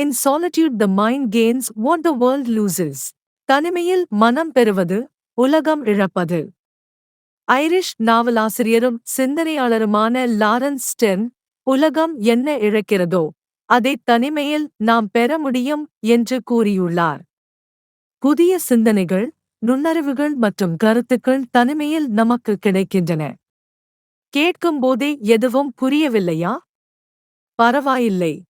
In solitude the mind gains what the world loses. தனிமையில் மனம் பெறுவது உலகம் இழப்பது. ஐரிஷ் நாவலாசிரியரும் சிந்தனையாளருமான லாரன்ஸ் ஸ்டென் உலகம் என்ன இழக்கிறதோ அதை தனிமையில் நாம் பெற முடியும் என்று கூறியுள்ளார். புதிய சிந்தனைகள் நுண்ணறிவுகள் மற்றும் கருத்துக்கள் தனிமையில் நமக்கு கிடைக்கின்றன. கேட்கும் போதே எதுவும் புரியவில்லையா? பரவாயில்லை.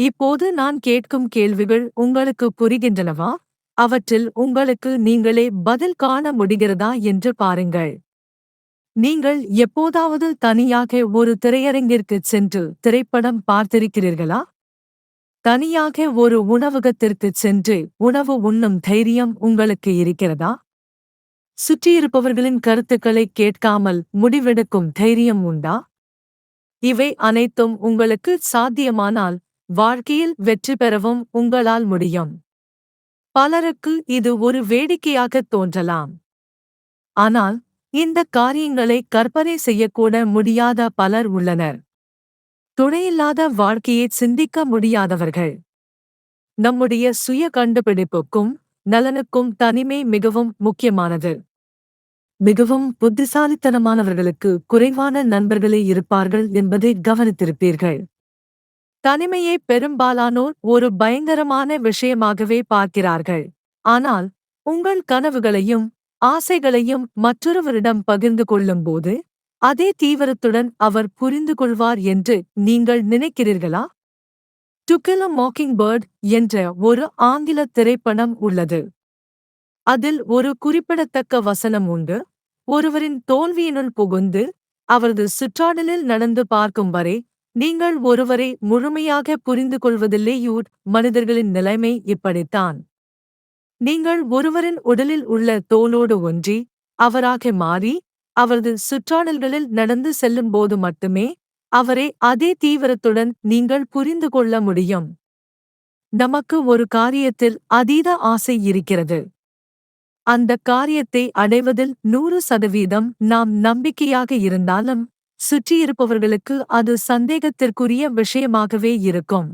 இப்போது நான் கேட்கும் கேள்விகள் உங்களுக்கு புரிகின்றனவா? அவற்றில் உங்களுக்கு நீங்களே பதில் காண முடிகிறதா என்று பாருங்கள். நீங்கள் எப்போதாவது தனியாக ஒரு திரையரங்கிற்கு சென்று திரைப்படம் பார்த்திருக்கிறீர்களா? தனியாக ஒரு உணவகத்திற்கு சென்று உணவு உண்ணும் தைரியம் உங்களுக்கு இருக்கிறதா? சுற்றியிருப்பவர்களின் கருத்துக்களை கேட்காமல் முடிவெடுக்கும் தைரியம் உண்டா? இவை அனைத்தும் உங்களுக்கு சாத்தியமானால் வாழ்க்கையில் வெற்றி பெறவும் உங்களால் முடியும். பலருக்கு இது ஒரு வேடிக்கையாகத் தோன்றலாம். ஆனால் இந்த காரியங்களை கற்பனை செய்யக்கூட முடியாத பலர் உள்ளனர். துணையில்லாத வாழ்க்கையை சிந்திக்க முடியாதவர்கள். நம்முடைய சுய கண்டுபிடிப்புக்கும் நலனுக்கும் தனிமை மிகவும் முக்கியமானது. மிகவும் புத்திசாலித்தனமானவர்களுக்கு குறைவான நண்பர்களே இருப்பார்கள் என்பதை கவனித்திருப்பீர்கள். தனிமையை பெரும்பாலானோர் ஒரு பயங்கரமான விஷயமாகவே பார்க்கிறார்கள். ஆனால் உங்கள் கனவுகளையும் ஆசைகளையும் மற்றொருவரிடம் பகிர்ந்து கொள்ளும்போது அதே தீவிரத்துடன் அவர் புரிந்து கொள்வார் என்று நீங்கள் நினைக்கிறீர்களா? டு மாக்கிங் பேர்ட் என்ற ஒரு ஆங்கில திரைப்படம் உள்ளது. அதில் ஒரு குறிப்பிடத்தக்க வசனம் உண்டு. ஒருவரின் தோல்வியினுள் புகுந்து அவரது சுற்றாடலில் நடந்து பார்க்கும் வரை நீங்கள் ஒருவரை முழுமையாக புரிந்து கொள்வதில்லேயூர் மனிதர்களின் நிலைமை இப்படித்தான். நீங்கள் ஒருவரின் உடலில் உள்ள தோலோடு ஒன்றி அவராக மாறி அவரது சுற்றாடல்களில் நடந்து செல்லும்போது மட்டுமே அவரை அதே தீவிரத்துடன் நீங்கள் புரிந்து கொள்ள முடியும். நமக்கு ஒரு காரியத்தில் அதீத ஆசை இருக்கிறது. அந்த காரியத்தை அடைவதில் நூறு சதவீதம் நாம் நம்பிக்கையாக இருந்தாலும் சுற்றியிருப்பவர்களுக்கு அது சந்தேகத்திற்குரிய விஷயமாகவே இருக்கும்.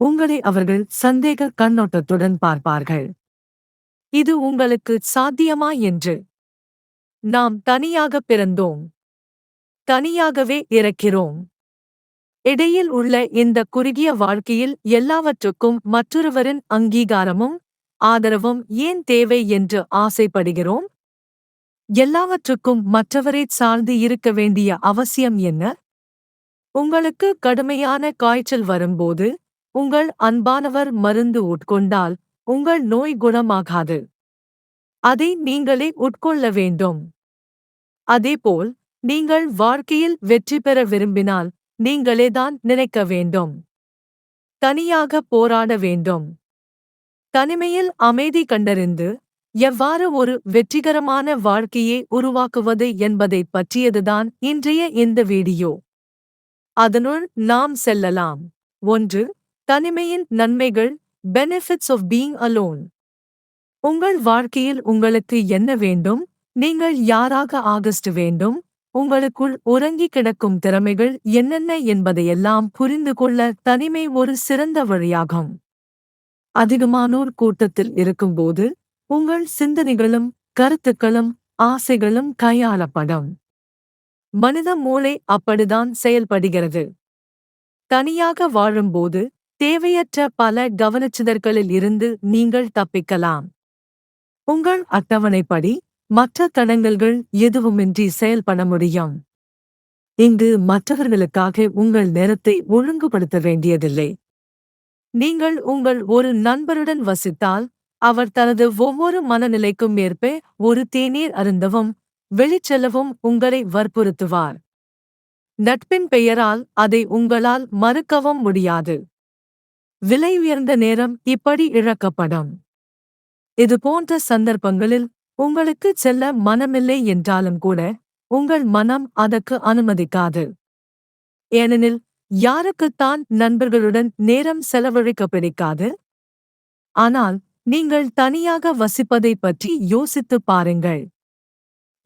உங்களை அவர்கள் சந்தேக கண்ணோட்டத்துடன் பார்ப்பார்கள். இது உங்களுக்கு சாத்தியமா என்று. நாம் தனியாக பிறந்தோம். தனியாகவே இறக்கிறோம். இடையில் உள்ள இந்த குறுகிய வாழ்க்கையில் எல்லாவற்றுக்கும் மற்றொருவரின் அங்கீகாரமும் ஆதரவும் ஏன் தேவை என்று ஆசைப்படுகிறோம்? எல்லாவற்றுக்கும் மற்றவரை சார்ந்து இருக்க வேண்டிய அவசியம் என்ன? உங்களுக்கு கடுமையான காய்ச்சல் வரும்போது உங்கள் அன்பானவர் மருந்து உட்கொண்டால் உங்கள் நோய் குணமாகாது. அதை நீங்களே உட்கொள்ள வேண்டும். அதேபோல் நீங்கள் வாழ்க்கையில் வெற்றி பெற விரும்பினால் நீங்களேதான் நினைக்க வேண்டும். தனியாக போராட வேண்டும். தனிமையில் அமைதி கண்டறிந்து எவ்வாறு ஒரு வெற்றிகரமான வாழ்க்கையை உருவாக்குவது என்பதைப் பற்றியதுதான் இன்றைய இந்த வீடியோ. அதனுள் நாம் செல்லலாம். ஒன்று தனிமையின் நன்மைகள் பெனிஃபிட்ஸ் ஆஃப் பீயிங் அலோன் உங்கள் வாழ்க்கையில் உங்களுக்கு என்ன வேண்டும்? நீங்கள் யாராக ஆகஸ்ட் வேண்டும்? உங்களுக்குள் உறங்கி கிடக்கும் திறமைகள் என்னென்ன என்பதையெல்லாம் புரிந்து கொள்ள தனிமை ஒரு சிறந்த வழியாகும். அதிகமானோர் கூட்டத்தில் இருக்கும்போது உங்கள் சிந்தனைகளும் கருத்துக்களும் ஆசைகளும் கையாளப்படும். மனித மூளை அப்படிதான் செயல்படுகிறது. தனியாக வாழும்போது தேவையற்ற பல கவனச்சிதற்களில் இருந்து நீங்கள் தப்பிக்கலாம். உங்கள் அட்டவணைப்படி மற்ற தடங்கல்கள் எதுவுமின்றி செயல்பட முடியும். இங்கு மற்றவர்களுக்காக உங்கள் நேரத்தை ஒழுங்குபடுத்த வேண்டியதில்லை. நீங்கள் உங்கள் ஒரு நண்பருடன் வசித்தால் அவர் தனது ஒவ்வொரு மனநிலைக்கும் ஏற்ப ஒரு தேநீர் அருந்தவும் வெளிச்செல்லவும் உங்களை வற்புறுத்துவார். நட்பின் பெயரால் அதை உங்களால் மறுக்கவும் முடியாது. விலை உயர்ந்த நேரம் இப்படி இழக்கப்படும். இது போன்ற சந்தர்ப்பங்களில் உங்களுக்கு செல்ல மனமில்லை என்றாலும் கூட உங்கள் மனம் அதற்கு அனுமதிக்காது. ஏனெனில் யாருக்குத்தான் நண்பர்களுடன் நேரம் செலவழிக்க பிடிக்காது? ஆனால் நீங்கள் தனியாக வசிப்பதைப் பற்றி யோசித்துப் பாருங்கள்.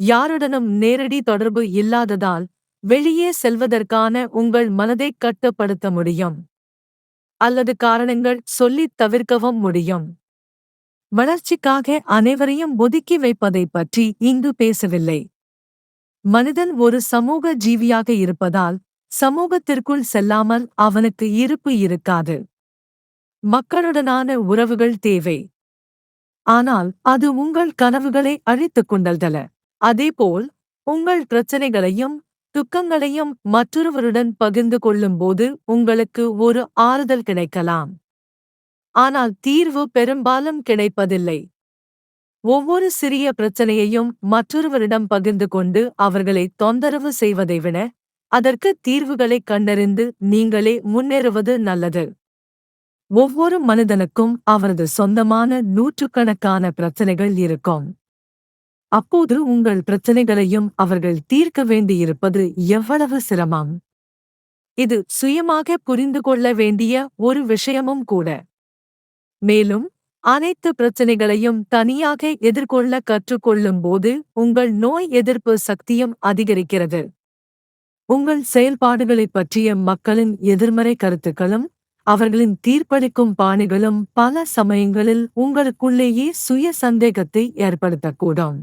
யாருடனும் நேரடி தொடர்பு இல்லாததால் வெளியே செல்வதற்கான உங்கள் மனதைக் கட்டுப்படுத்த முடியும். அல்லது காரணங்கள் சொல்லித் தவிர்க்கவும் முடியும். வளர்ச்சிக்காக அனைவரையும் ஒதுக்கி வைப்பதைப் பற்றி இங்கு பேசவில்லை. மனிதன் ஒரு சமூக ஜீவியாக இருப்பதால் சமூகத்திற்குள் செல்லாமல் அவனுக்கு இருப்பு இருக்காது. மக்களுடனான உறவுகள் தேவை. ஆனால் அது உங்கள் கனவுகளை அழித்துக் கொண்டல்தல அதேபோல் உங்கள் பிரச்சனைகளையும் துக்கங்களையும் மற்றொருவருடன் பகிர்ந்து கொள்ளும்போது உங்களுக்கு ஒரு ஆறுதல் கிடைக்கலாம். ஆனால் தீர்வு பெரும்பாலும் கிடைப்பதில்லை. ஒவ்வொரு சிறிய பிரச்சனையையும் மற்றொருவரிடம் பகிர்ந்து கொண்டு அவர்களை தொந்தரவு செய்வதை விட அதற்கு தீர்வுகளைக் கண்டறிந்து நீங்களே முன்னேறுவது நல்லது. ஒவ்வொரு மனிதனுக்கும் அவரது சொந்தமான நூற்றுக்கணக்கான பிரச்சனைகள் இருக்கும். அப்போது உங்கள் பிரச்சனைகளையும் அவர்கள் தீர்க்க வேண்டியிருப்பது எவ்வளவு சிரமம்? இது சுயமாக புரிந்து கொள்ள வேண்டிய ஒரு விஷயமும் கூட. மேலும் அனைத்து பிரச்சனைகளையும் தனியாக எதிர்கொள்ள கற்றுக்கொள்ளும் போது உங்கள் நோய் எதிர்ப்பு சக்தியும் அதிகரிக்கிறது. உங்கள் செயல்பாடுகளைப் பற்றிய மக்களின் எதிர்மறை கருத்துக்களும் அவர்களின் தீர்ப்பளிக்கும் பாணிகளும் பல சமயங்களில் உங்களுக்குள்ளேயே சுய சந்தேகத்தை ஏற்படுத்தக்கூடும்.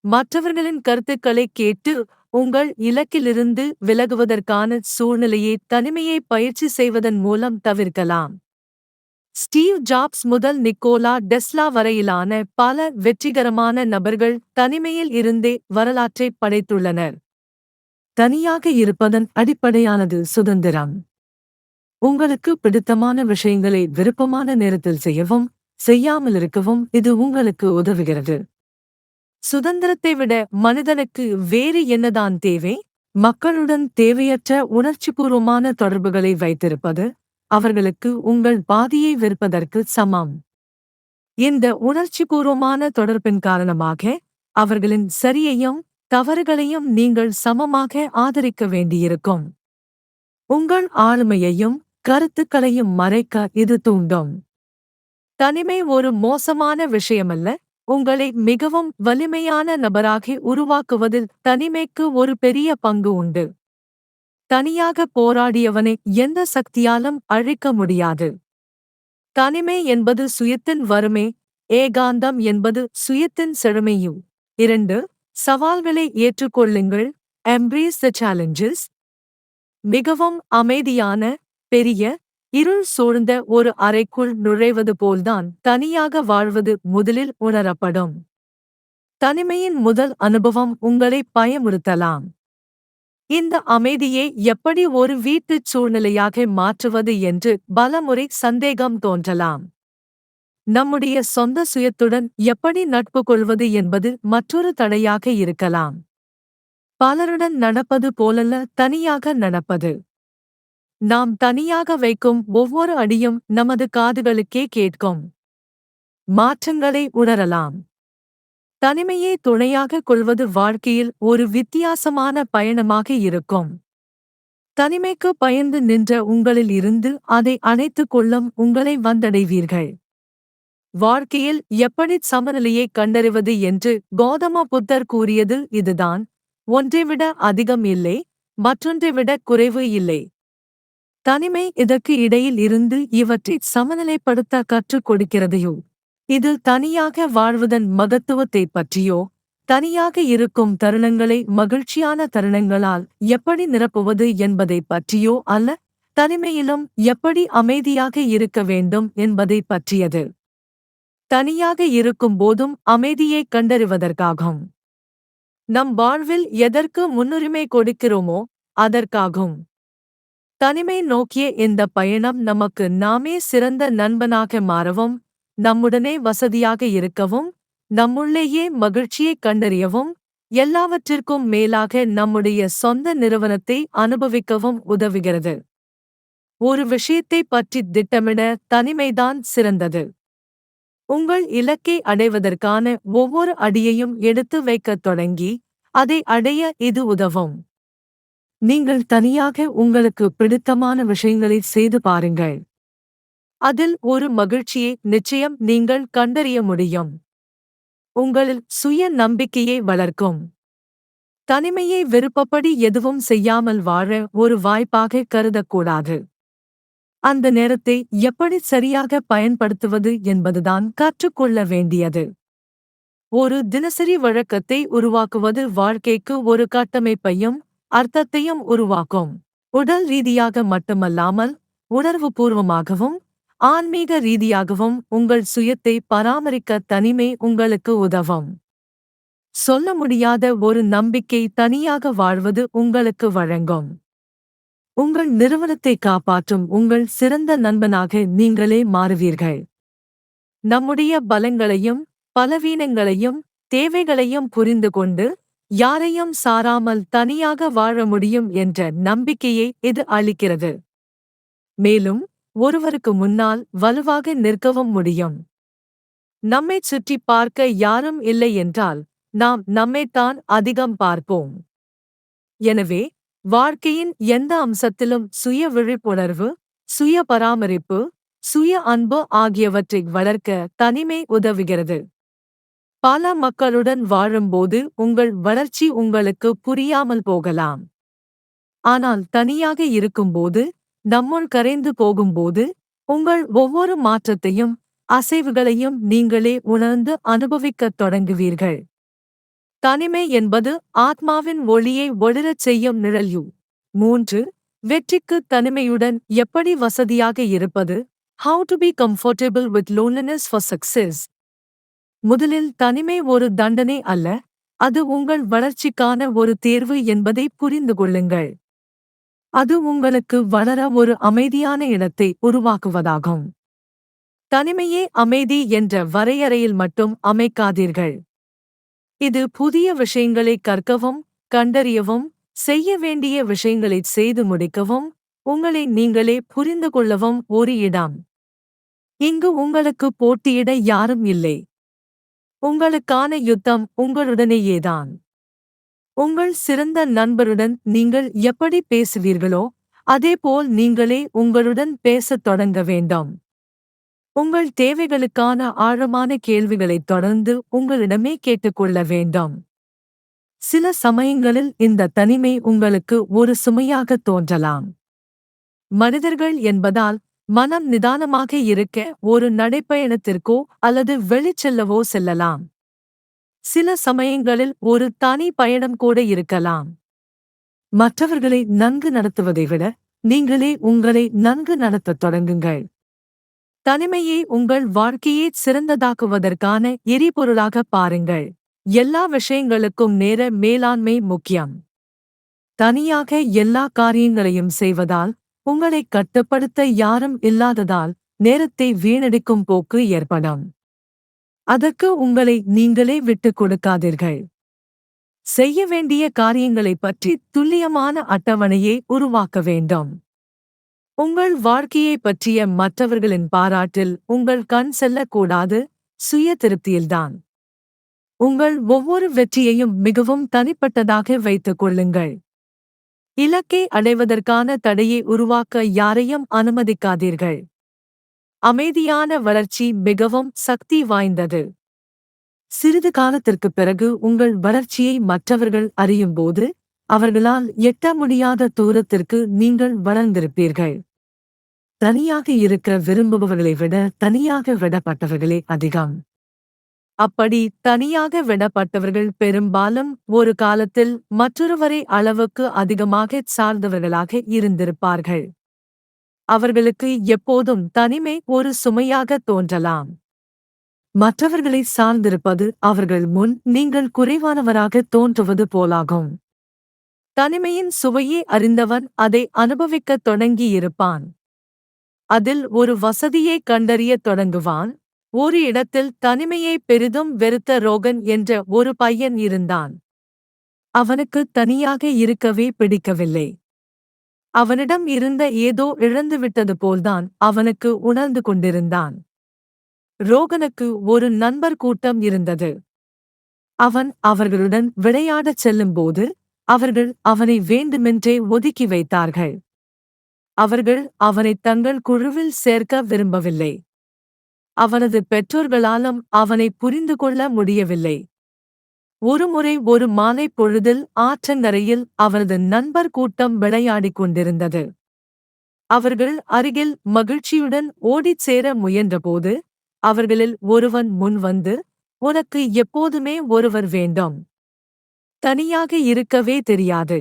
மற்றவர்களின் கருத்துக்களை கேட்டு உங்கள் இலக்கிலிருந்து விலகுவதற்கான சூழ்நிலையை தனிமையை பயிற்சி செய்வதன் மூலம் தவிர்க்கலாம். ஸ்டீவ் ஜாப்ஸ் முதல் நிக்கோலா டெஸ்லா வரையிலான பல வெற்றிகரமான நபர்கள் தனிமையில் இருந்தே வரலாற்றை படைத்துள்ளனர். தனியாக இருப்பதன் அடிப்படையானது சுதந்திரம். உங்களுக்கு பிடித்தமான விஷயங்களை விருப்பமான நேரத்தில் செய்யவும் செய்யாமல் இருக்கவும் இது உங்களுக்கு உதவுகிறது. சுதந்திரத்தை விட மனிதனுக்கு வேறு என்னதான் தேவை? மக்களுடன் தேவையற்ற உணர்ச்சிபூர்வமான தொடர்புகளை வைத்திருப்பது அவர்களுக்கு உங்கள் பாதியை விற்பதற்கு சமம். இந்த உணர்ச்சிபூர்வமான தொடர்பின் காரணமாக அவர்களின் சரியையும் தவறுகளையும் நீங்கள் சமமாக ஆதரிக்க வேண்டியிருக்கும். உங்கள் ஆளுமையையும் கருத்துக்களையும் மறைக்க இது தூண்டும். தனிமை ஒரு மோசமான விஷயமல்ல உங்களை மிகவும் வலிமையான நபராக உருவாக்குவதில் தனிமைக்கு ஒரு பெரிய பங்கு உண்டு. தனியாக போராடியவனை எந்த சக்தியாலும் அழிக்க முடியாது. தனிமை என்பது சுயத்தின் வறுமை ஏகாந்தம் என்பது சுயத்தின் செழுமையும் இரண்டு சவால்களை ஏற்றுக்கொள்ளுங்கள் எம்ப்ரீஸ் த சேலஞ்சஸ் மிகவும் அமைதியான பெரிய இருள் சூழ்ந்த ஒரு அறைக்குள் நுழைவது போல்தான் தனியாக வாழ்வது முதலில் உணரப்படும். தனிமையின் முதல் அனுபவம் உங்களை பயமுறுத்தலாம். இந்த அமைதியை எப்படி ஒரு வீட்டுச் சூழ்நிலையாக மாற்றுவது என்று பலமுறை சந்தேகம் தோன்றலாம். நம்முடைய சொந்த சுயத்துடன் எப்படி நட்பு கொள்வது என்பது மற்றொரு தடையாக இருக்கலாம். பலருடன் நடப்பது போலல்ல தனியாக நடப்பது. நாம் தனியாக வைக்கும் ஒவ்வொரு அடியும் நமது காதுகளுக்கே கேட்கும். மாற்றங்களை உணரலாம். தனிமையே துணையாக கொள்வது வாழ்க்கையில் ஒரு வித்தியாசமான பயணமாக இருக்கும். தனிமைக்கு பயந்து நின்ற உங்களில் இருந்து அதை அணைத்துக் கொள்ளும் உங்களை வந்தடைவீர்கள். வாழ்க்கையில் எப்படி சமநிலையை கண்டறிவது என்று கௌதம புத்தர் கூறியது இதுதான். ஒன்றை விட அதிகம் இல்லை மற்றொன்றை விட குறைவு இல்லை. தனிமை இதற்கு இடையில் இருந்து இவற்றை சமநிலைப்படுத்த கற்றுக் கொடுக்கிறதையோ? இது தனியாக வாழ்வதன் மகத்துவத்தைப் பற்றியோ? தனியாக இருக்கும் தருணங்களை மகிழ்ச்சியான தருணங்களால் எப்படி நிரப்புவது என்பதைப் பற்றியோ அல்ல? தனிமையிலும் எப்படி அமைதியாக இருக்க வேண்டும் என்பதைப் பற்றியது. தனியாக இருக்கும் போதும் அமைதியைக் கண்டறிவதற்காகும். நம் வாழ்வில் எதற்கு முன்னுரிமை கொடுக்கிறோமோ அதற்காகும். தனிமை நோக்கிய இந்த பயணம் நமக்கு நாமே சிறந்த நண்பனாக மாறவும் நம்முடனே வசதியாக இருக்கவும் நம்முள்ளேயே மகிழ்ச்சியைக் கண்டறியவும் எல்லாவற்றிற்கும் மேலாக நம்முடைய சொந்த நிறுவனத்தை அனுபவிக்கவும் உதவுகிறது. ஒரு விஷயத்தைப் பற்றி திட்டமிட தனிமைதான் சிறந்தது. உங்கள் இலக்கை அடைவதற்கான ஒவ்வொரு அடியையும் எடுத்து வைக்கத் தொடங்கி அதை அடைய இது உதவும். நீங்கள் தனியாக உங்களுக்கு பிடித்தமான விஷயங்களை செய்து பாருங்கள். அதில் ஒரு மகிழ்ச்சியை நிச்சயம் நீங்கள் கண்டறிய முடியும். உங்களில் சுய நம்பிக்கையை வளர்க்கும். தனிமையை விருப்பப்படி எதுவும் செய்யாமல் வாழ ஒரு வாய்ப்பாக கருதக்கூடாது. அந்த நேரத்தை எப்படி சரியாக பயன்படுத்துவது என்பதுதான் கற்றுக்கொள்ள வேண்டியது. ஒரு தினசரி வழக்கத்தை உருவாக்குவது வாழ்க்கைக்கு ஒரு கட்டமைப்பையும் அர்த்தத்தையும் உருவாக்கும். உடல் ரீதியாக மட்டுமல்லாமல் உணர்வுபூர்வமாகவும் ஆன்மீக ரீதியாகவும் உங்கள் சுயத்தை பராமரிக்க தனிமை உங்களுக்கு உதவும். சொல்ல முடியாத ஒரு நம்பிக்கை தனியாக வாழ்வது உங்களுக்கு வழங்கும். உங்கள் நிறுவனத்தை காப்பாற்றும் உங்கள் சிறந்த நண்பனாக நீங்களே மாறுவீர்கள். நம்முடைய பலங்களையும் பலவீனங்களையும் தேவைகளையும் புரிந்து கொண்டு யாரையும் சாராமல் தனியாக வாழ முடியும் என்ற நம்பிக்கையை இது அளிக்கிறது. மேலும் ஒருவருக்கு முன்னால் வலுவாக நிற்கவும் முடியும். நம்மைச் சுற்றி பார்க்க யாரும் இல்லை என்றால் நாம் நம்மைத்தான் அதிகம் பார்ப்போம். எனவே வாழ்க்கையின் எந்த அம்சத்திலும் சுய விழிப்புணர்வு சுய பராமரிப்பு சுய அன்பு ஆகியவற்றை வளர்க்க தனிமை உதவுகிறது. பல மக்களுடன் வாழும்போது உங்கள் வளர்ச்சி உங்களுக்கு புரியாமல் போகலாம். ஆனால் தனியாக இருக்கும்போது நம்முள் கரைந்து போகும்போது உங்கள் ஒவ்வொரு மாற்றத்தையும் அசைவுகளையும் நீங்களே உணர்ந்து அனுபவிக்கத் தொடங்குவீர்கள். தனிமை என்பது ஆத்மாவின் ஒளியை ஒளிரச் செய்யும் நிழல்யூ. மூன்று வெற்றிக்கு தனிமையுடன் எப்படி வசதியாக இருப்பது? How to be comfortable with loneliness for success முதலில் தனிமை ஒரு தண்டனை அல்ல அது உங்கள் வளர்ச்சிக்கான ஒரு தேர்வு என்பதை புரிந்து கொள்ளுங்கள். அது உங்களுக்கு வளர ஒரு அமைதியான இடத்தை உருவாக்குவதாகும். தனிமையே அமைதி என்ற வரையறையில் மட்டும் அமைக்காதீர்கள். இது புதிய விஷயங்களை கற்கவும் கண்டறியவும் செய்ய வேண்டிய விஷயங்களை செய்து முடிக்கவும் உங்களை நீங்களே புரிந்து கொள்ளவும் ஒரு இடம். இங்கு உங்களுக்கு போட்டியிட யாரும் இல்லை. உங்களுக்கான யுத்தம் உங்களுடனேயேதான். உங்கள் சிறந்த நண்பருடன் நீங்கள் எப்படி பேசுவீர்களோ அதேபோல் நீங்களே உங்களுடன் பேசத் தொடங்க வேண்டும். உங்கள் தேவைகளுக்கான ஆழமான கேள்விகளைத் தொடர்ந்து உங்களிடமே கேட்டுக்கொள்ள வேண்டும். சில சமயங்களில் இந்த தனிமை உங்களுக்கு ஒரு சுமையாக தோன்றலாம். மனிதர்கள் என்பதால் மனம் நிதானமாக இருக்க ஒரு நடைப்பயணத்திற்கோ அல்லது வெளிச்செல்லவோ செல்லலாம். சில சமயங்களில் ஒரு தனி பயணம் கூட இருக்கலாம். மற்றவர்களை நன்கு நடத்துவதை விட நீங்களே உங்களை நன்கு நடத்தத் தொடங்குங்கள். தனிமையை உங்கள் வாழ்க்கையை சிறந்ததாக்குவதற்கான எரிபொருளாக பாருங்கள். எல்லா விஷயங்களுக்கும் நேர மேலாண்மை முக்கியம். தனியாக எல்லா காரியங்களையும் செய்வதால் உங்களை கட்டுப்படுத்த யாரும் இல்லாததால் நேரத்தை வீணடிக்கும் போக்கு ஏற்படும். அதற்கு உங்களை நீங்களே விட்டுக் கொடுக்காதீர்கள். செய்ய வேண்டிய காரியங்களைப் பற்றி துல்லியமான அட்டவணையை உருவாக்க வேண்டும். உங்கள் வாழ்க்கையை பற்றிய மற்றவர்களின் பாராட்டில் உங்கள் கண் செல்லக்கூடாது சுய திருப்தியில்தான். உங்கள் ஒவ்வொரு வெற்றியையும் மிகவும் தனிப்பட்டதாக வைத்துக் கொள்ளுங்கள். இலக்கை அடைவதற்கான தடையை உருவாக்க யாரையும் அனுமதிக்காதீர்கள். அமைதியான வளர்ச்சி மிகவும் சக்தி வாய்ந்தது. சிறிது காலத்திற்குப் பிறகு உங்கள் வளர்ச்சியை மற்றவர்கள் அறியும்போது அவர்களால் எட்ட முடியாத தூரத்திற்கு நீங்கள் வளர்ந்திருப்பீர்கள். தனியாக இருக்க விரும்புபவர்களை விட தனியாக விடப்பட்டவர்களே அதிகம். அப்படி தனியாக விடப்பட்டவர்கள் பெரும்பாலும் ஒரு காலத்தில் மற்றொருவரை அளவுக்கு அதிகமாக சார்ந்தவர்களாக இருந்திருப்பார்கள். அவர்களுக்கு எப்போதும் தனிமை ஒரு சுமையாக தோன்றலாம். மற்றவர்களை சார்ந்திருப்பது அவர்கள் முன் நீங்கள் குறைவானவராக தோன்றுவது போலாகும். தனிமையின் சுவையை அறிந்தவன் அதை அனுபவிக்கத் தொடங்கியிருப்பான். அதில் ஒரு வசதியை கண்டறியத் தொடங்குவான். ஒரு இடத்தில் தனிமையை பெரிதும் வெறுத்த ரோகன் என்ற ஒரு பையன் இருந்தான். அவனுக்கு தனியாக இருக்கவே பிடிக்கவில்லை. அவனிடம் இருந்த ஏதோ இழந்துவிட்டது போல்தான் அவனுக்கு உணர்ந்து கொண்டிருந்தான். ரோகனுக்கு ஒரு நண்பர் கூட்டம் இருந்தது. அவன் அவர்களுடன் விளையாடச் செல்லும்போது அவர்கள் அவனை வேண்டுமென்றே ஒதுக்கி வைத்தார்கள். அவர்கள் அவனை தங்கள் குழுவில் சேர்க்க விரும்பவில்லை. அவனது பெற்றோர்களாலும் அவனை புரிந்து கொள்ள முடியவில்லை ஒருமுறை ஒரு மாலை பொழுதில் ஆற்றங்கரையில் அவனது நண்பர் கூட்டம் விளையாடிக் கொண்டிருந்தது. அவர்கள் அருகில் மகிழ்ச்சியுடன் ஓடிச் சேர முயன்றபோது அவர்களில் ஒருவன் முன் வந்து உனக்கு எப்போதுமே ஒருவர் வேண்டும். தனியாக இருக்கவே தெரியாது.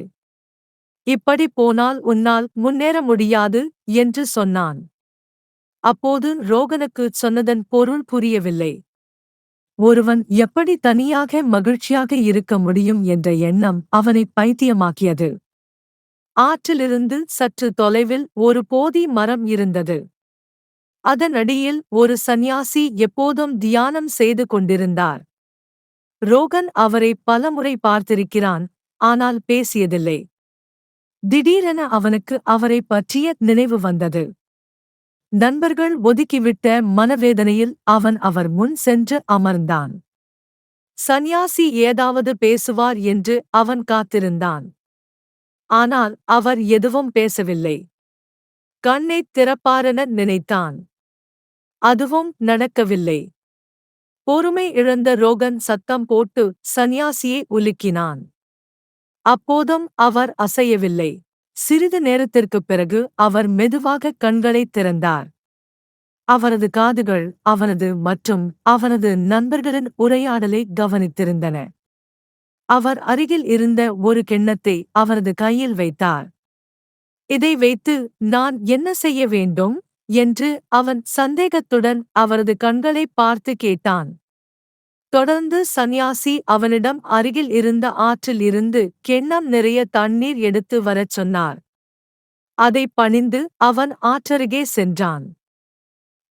இப்படி போனால் உன்னால் முன்னேற முடியாது என்று சொன்னான். அப்போது ரோகனுக்கு சொன்னதன் பொருள் புரியவில்லை. ஒருவன் எப்படி தனியாக மகிழ்ச்சியாக இருக்க முடியும் என்ற எண்ணம் அவனை பைத்தியமாக்கியது. ஆற்றிலிருந்து சற்று தொலைவில் ஒரு போதி மரம் இருந்தது. அதனடியில் ஒரு சந்நியாசி எப்போதும் தியானம் செய்து கொண்டிருந்தார். ரோகன் அவரை பலமுறை பார்த்திருக்கிறான் ஆனால் பேசியதில்லை. திடீரென அவனுக்கு அவரை பற்றிய நினைவு வந்தது. நண்பர்கள் ஒதுக்கிவிட்ட மனவேதனையில் அவன் அவர் முன் சென்று அமர்ந்தான். சந்நியாசி ஏதாவது பேசுவார் என்று அவன் காத்திருந்தான். ஆனால் அவர் எதுவும் பேசவில்லை. கண்ணைத் திறப்பாரென நினைத்தான். அதுவும் நடக்கவில்லை. பொறுமை இழந்த ரோகன் சத்தம் போட்டு சந்நியாசியை உலுக்கினான். அப்போதும் அவர் அசையவில்லை. சிறிது நேரத்திற்குப் பிறகு அவர் மெதுவாக கண்களைத் திறந்தார். அவரது காதுகள் அவனது மற்றும் அவனது நண்பர்களின் உரையாடலை கவனித்திருந்தன. அவர் அருகில் இருந்த ஒரு கிண்ணத்தை அவரது கையில் வைத்தார். இதை வைத்து நான் என்ன செய்ய வேண்டும்? என்று அவன் சந்தேகத்துடன் அவரது கண்களை பார்த்து கேட்டான். தொடர்ந்து சந்நியாசி அவனிடம் அருகில் இருந்த ஆற்றில் இருந்து கிண்ணம் நிறைய தண்ணீர் எடுத்து வரச் சொன்னார். அதை பணிந்து அவன் ஆற்றருகே சென்றான்.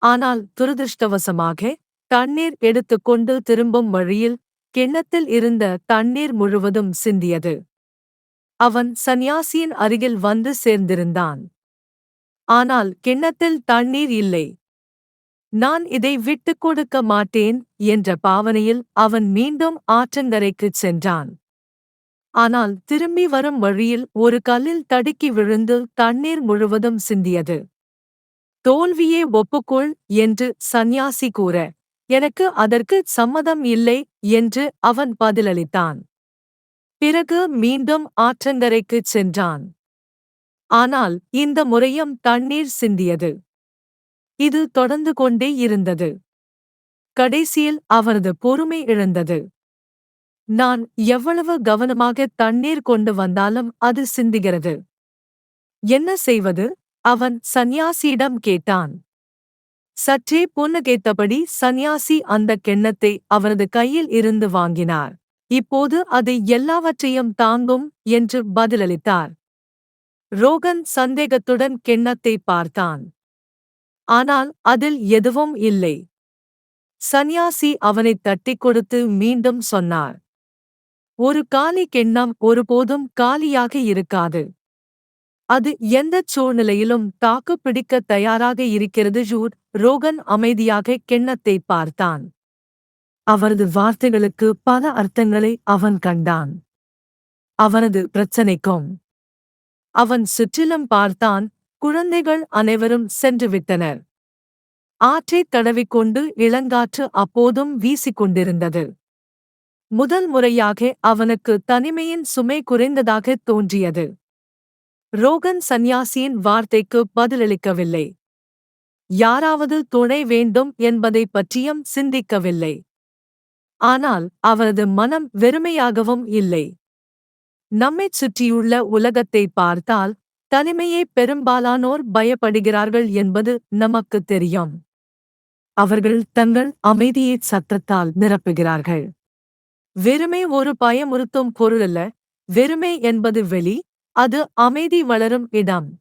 ஆனால் துரதிருஷ்டவசமாக தண்ணீர் எடுத்துக்கொண்டு திரும்பும் வழியில் கிண்ணத்தில் இருந்த தண்ணீர் முழுவதும் சிந்தியது. அவன் சந்நியாசியின் அருகில் வந்து சேர்ந்திருந்தான். ஆனால் கிண்ணத்தில் தண்ணீர் இல்லை. நான் இதை விட்டுக் கொடுக்க மாட்டேன் என்ற பாவனையில் அவன் மீண்டும் ஆற்றங்கரைக்குச் சென்றான். ஆனால் திரும்பி வரும் வழியில் ஒரு கல்லில் தடுக்கி விழுந்து தண்ணீர் முழுவதும் சிந்தியது. தோல்வியே ஒப்புக்கொள் என்று சந்நியாசி கூற எனக்கு அதற்கு சம்மதம் இல்லை என்று அவன் பதிலளித்தான். பிறகு மீண்டும் ஆற்றங்கரைக்குச் சென்றான். ஆனால் இந்த முறையும் தண்ணீர் சிந்தியது. இது தொடர்ந்து கொண்டே இருந்தது. கடைசியில் அவரது பொறுமை இழந்தது. நான் எவ்வளவு கவனமாக தண்ணீர் கொண்டு வந்தாலும் அது சிந்துகிறது. என்ன செய்வது? அவன் சந்நியாசியிடம் கேட்டான். சற்றே புன்னகைத்தபடி சந்நியாசி அந்த கிண்ணத்தை அவரது கையில் இருந்து வாங்கினார். இப்போது அது எல்லாவற்றையும் தாங்கும் என்று பதிலளித்தார். ரோகன் சந்தேகத்துடன் கிண்ணத்தை பார்த்தான். ஆனால் அதில் எதுவும் இல்லை. சந்நியாசி அவனைத் தட்டிக் கொடுத்து மீண்டும் சொன்னார். ஒரு காலி கிண்ணம் ஒருபோதும் காலியாக இருக்காது. அது எந்தச் சூழ்நிலையிலும் தாக்குப் பிடிக்கத் தயாராக இருக்கிறது ஜூட் ரோகன் அமைதியாக கிண்ணத்தை பார்த்தான். அவரது வார்த்தைகளுக்கு பல அர்த்தங்களை அவன் கண்டான். அவனது பிரச்சனைக்கும் அவன் சுற்றிலும் பார்த்தான் குழந்தைகள் அனைவரும் சென்றுவிட்டனர். ஆற்றைத் தடவிக்கொண்டு இளங்காற்று அப்போதும் வீசிக்கொண்டிருந்தது. முதல் முறையாக அவனுக்கு தனிமையின் சுமை குறைந்ததாகத் தோன்றியது. ரோகன் சந்நியாசியின் வார்த்தைக்கு பதிலளிக்கவில்லை. யாராவது துணை வேண்டும் என்பதை பற்றியும் சிந்திக்கவில்லை. ஆனால் அவரது மனம் வெறுமையாகவும் இல்லை. நம்மைச் சுற்றியுள்ள உலகத்தை பார்த்தால் தனிமையை பெரும்பாலானோர் பயப்படுகிறார்கள் என்பது நமக்குத் தெரியும். அவர்கள் தங்கள் அமைதியை சத்தத்தால் நிரப்புகிறார்கள். வெறுமை ஒரு பயமுறுத்தும் பொருளல்ல வெறுமை என்பது வெளி அது அமைதி வளரும் இடம்.